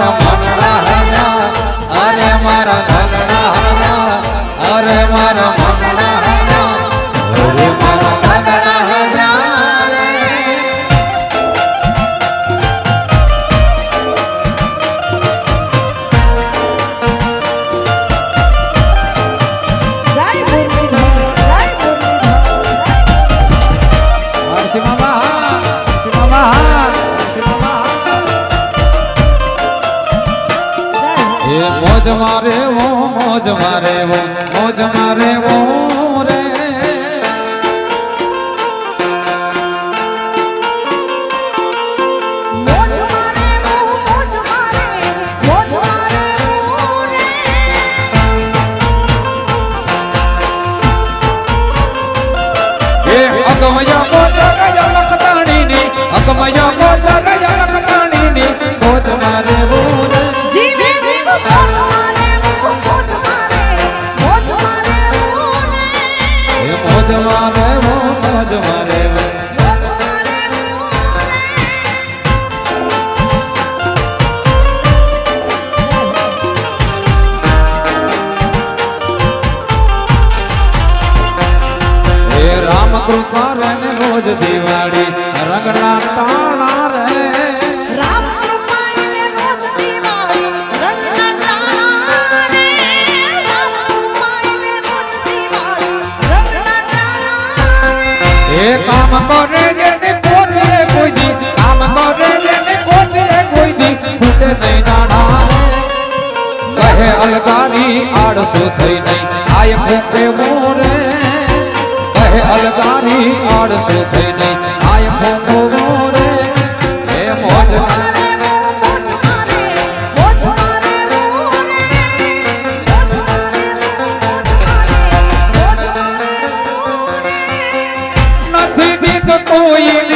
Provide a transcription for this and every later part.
I'm. આય મોરે કહે અલગારી આળસે થઈને આય મોકો મોરે હે મોજ નથી બીક કોઈ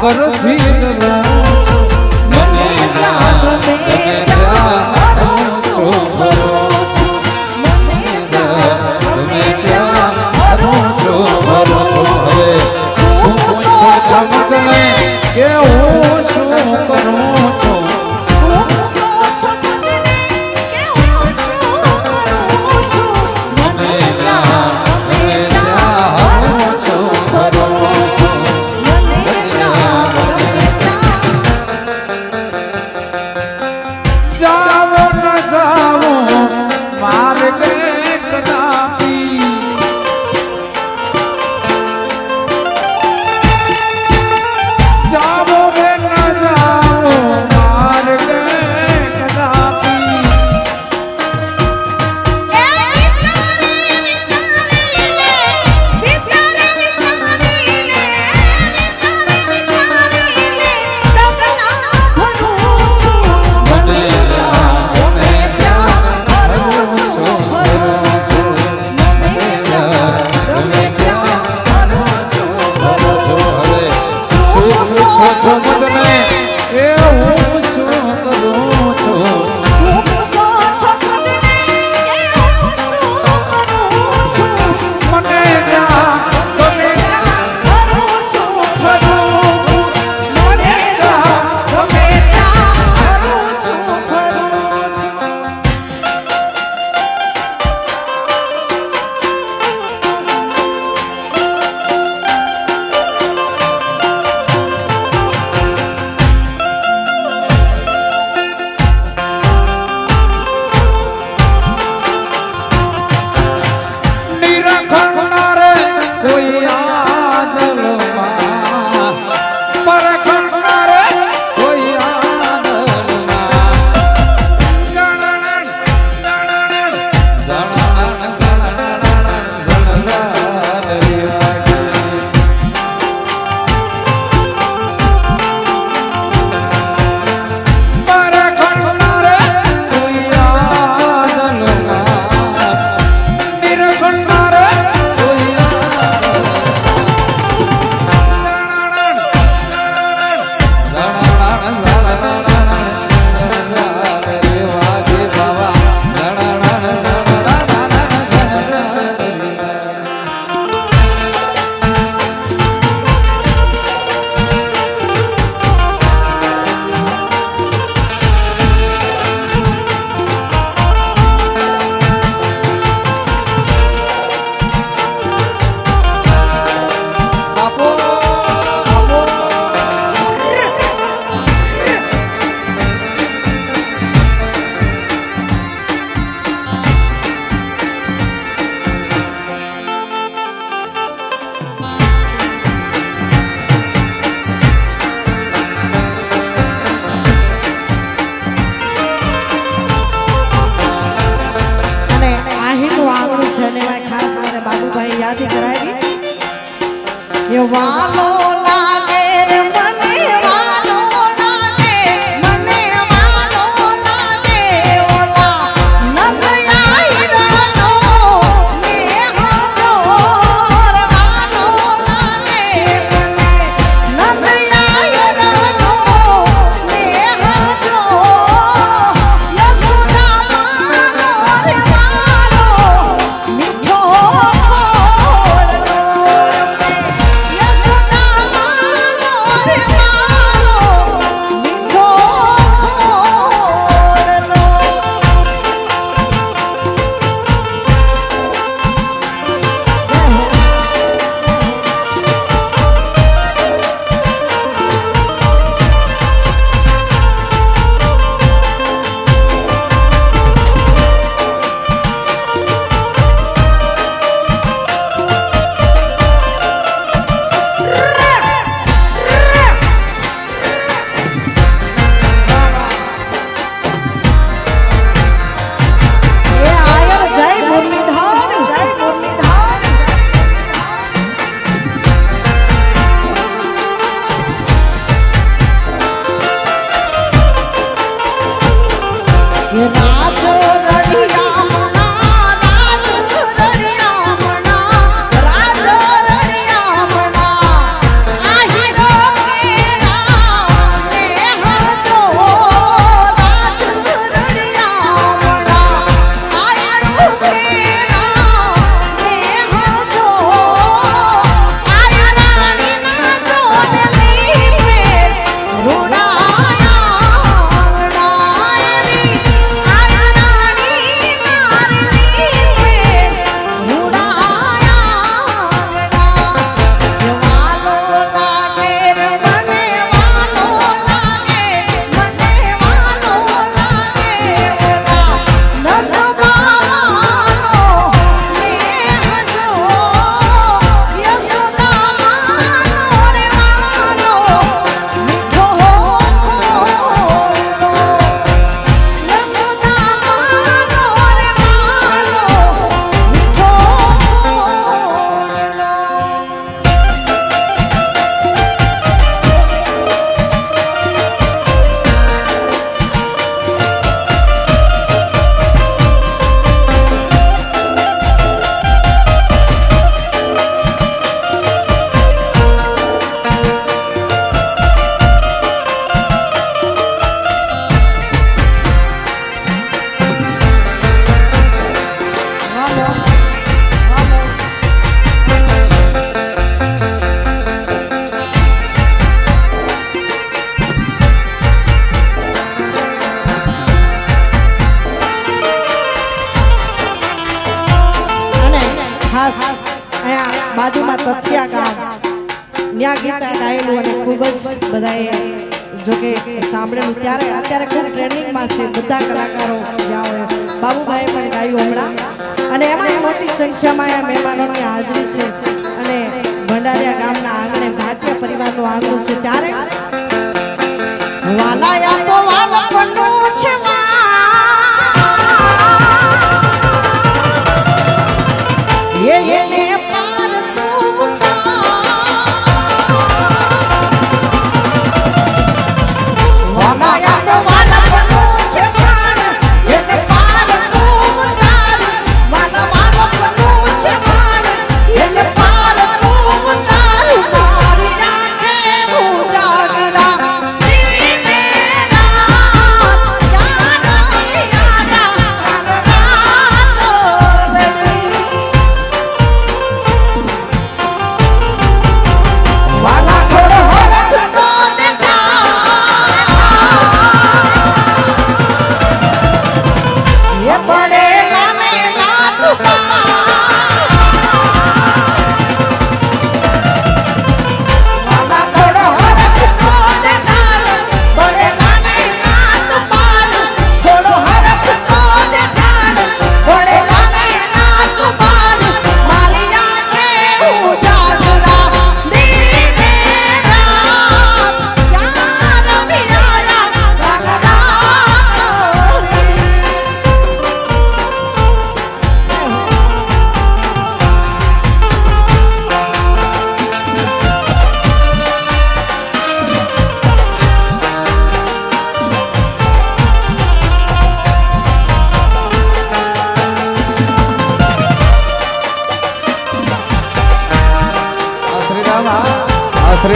કરો ખાસ અહીંયા બાજુમાં તથિયા ગામ. ન્યા ગીતા ગાયેલું અને ખૂબ જ બધાએ જોકે સાંભળેલું. ત્યારે અત્યારે ખૂબ ટ્રેનિંગમાં છે બધા કલાકારો જ્યાં હોય. બાબુભાઈ પણ ગાયું હમણાં. અને એમાં મોટી સંખ્યામાં આ મહેમાનોની હાજરી છે. અને ભંડારિયા ગામના આંગણે ભારતીય પરિવારનું આંગણું છે. ત્યારે વાલાયા તો વાલપણું છે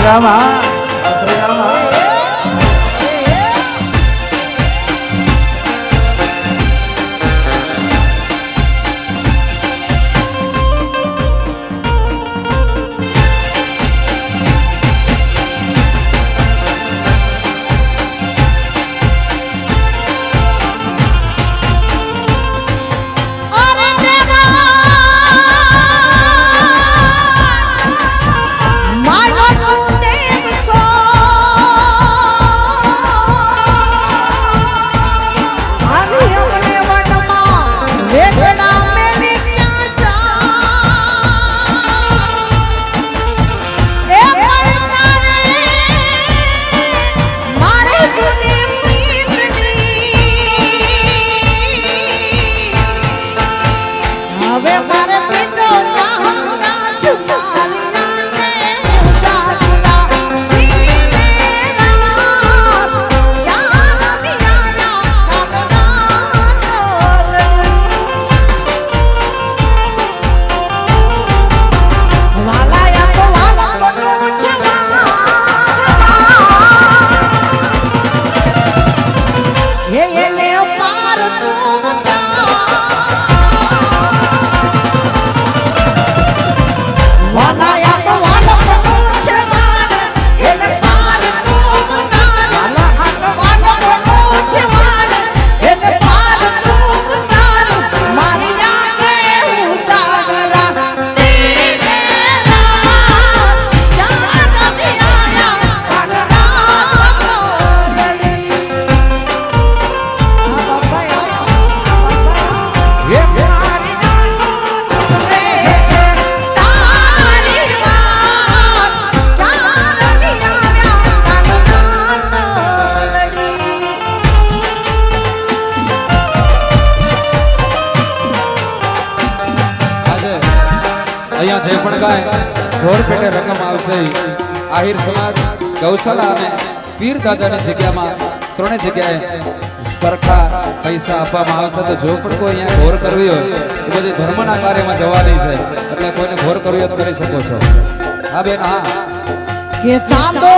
રામા. ગૌશાળા અને પીર દાદાની જગ્યામાં ત્રણે જગ્યાએ સરકાર પૈસા આપવામાં આવશે. તો જો પણ કોઈ અહીંયા ઘોર કરવી હોય તો બધી ધર્મના કાર્યમાં જવાની છે, એટલે કોઈને ઘોર કરવી હોય તો કરી શકો છો. હા બેન, હા. કે ચાંદો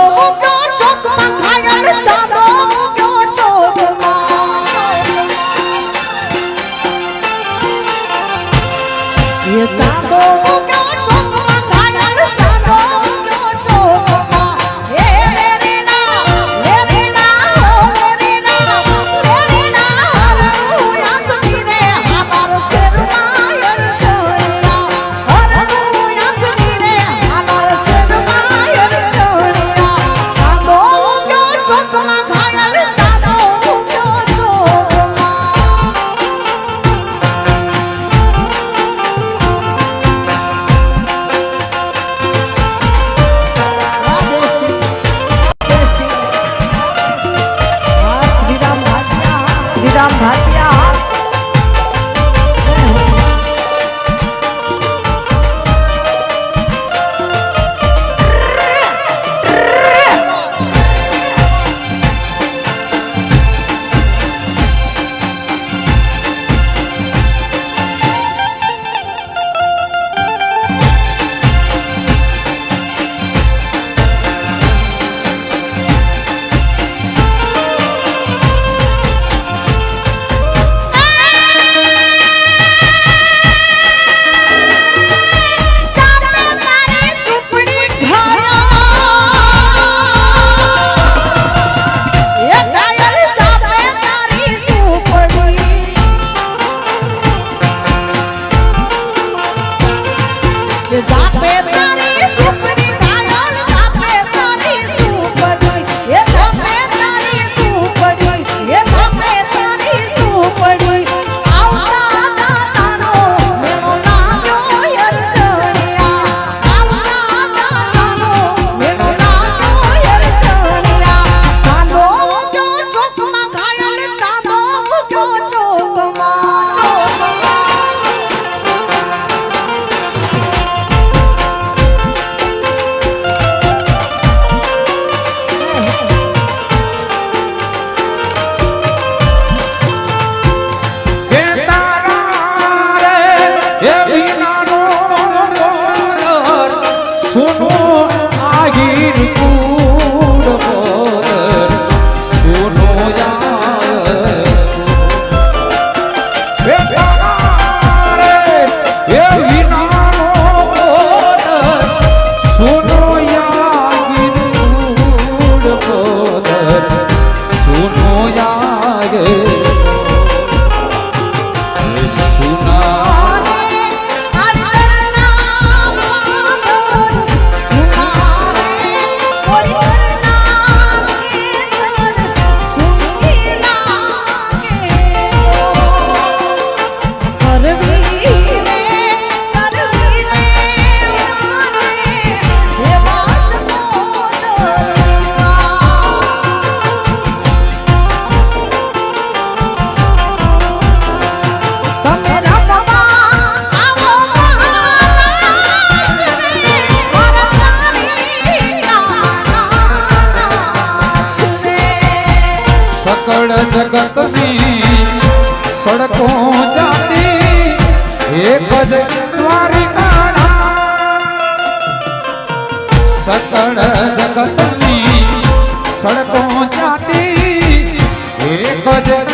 સુનો જગતની સડકો જાતી એક જ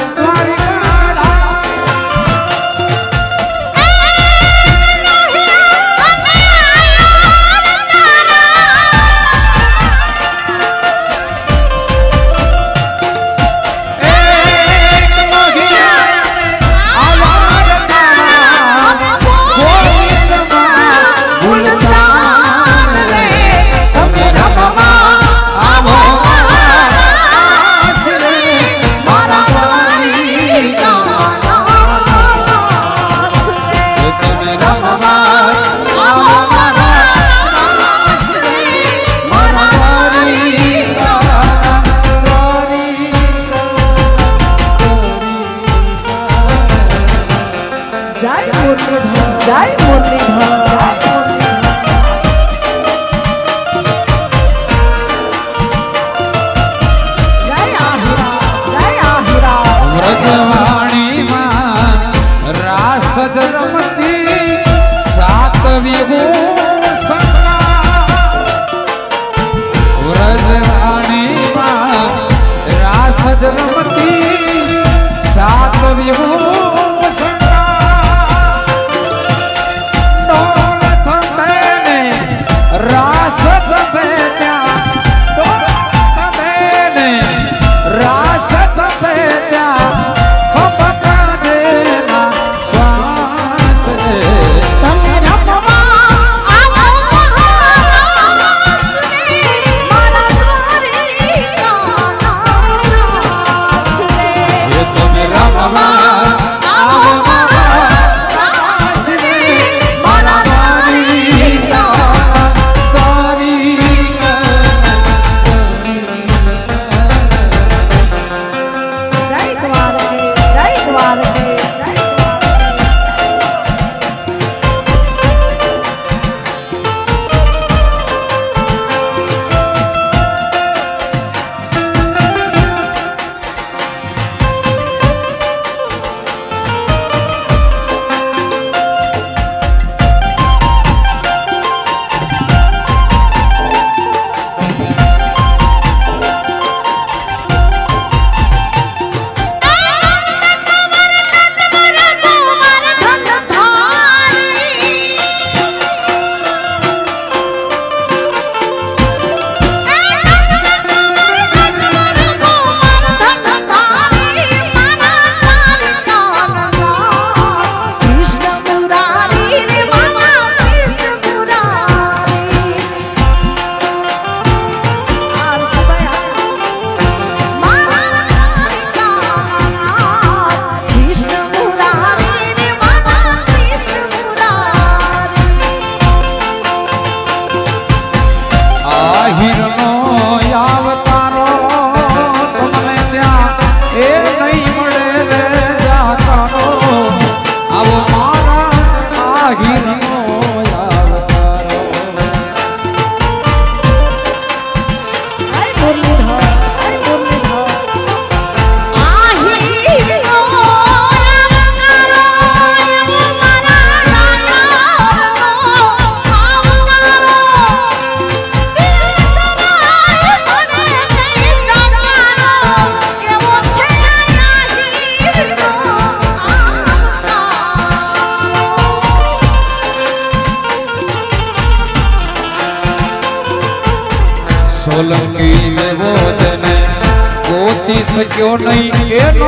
શક્યો નહીં એનો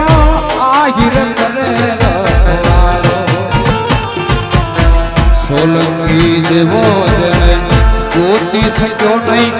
આહિર કરે સોલંકી દેવો જને ગોતી શક્યો નહીં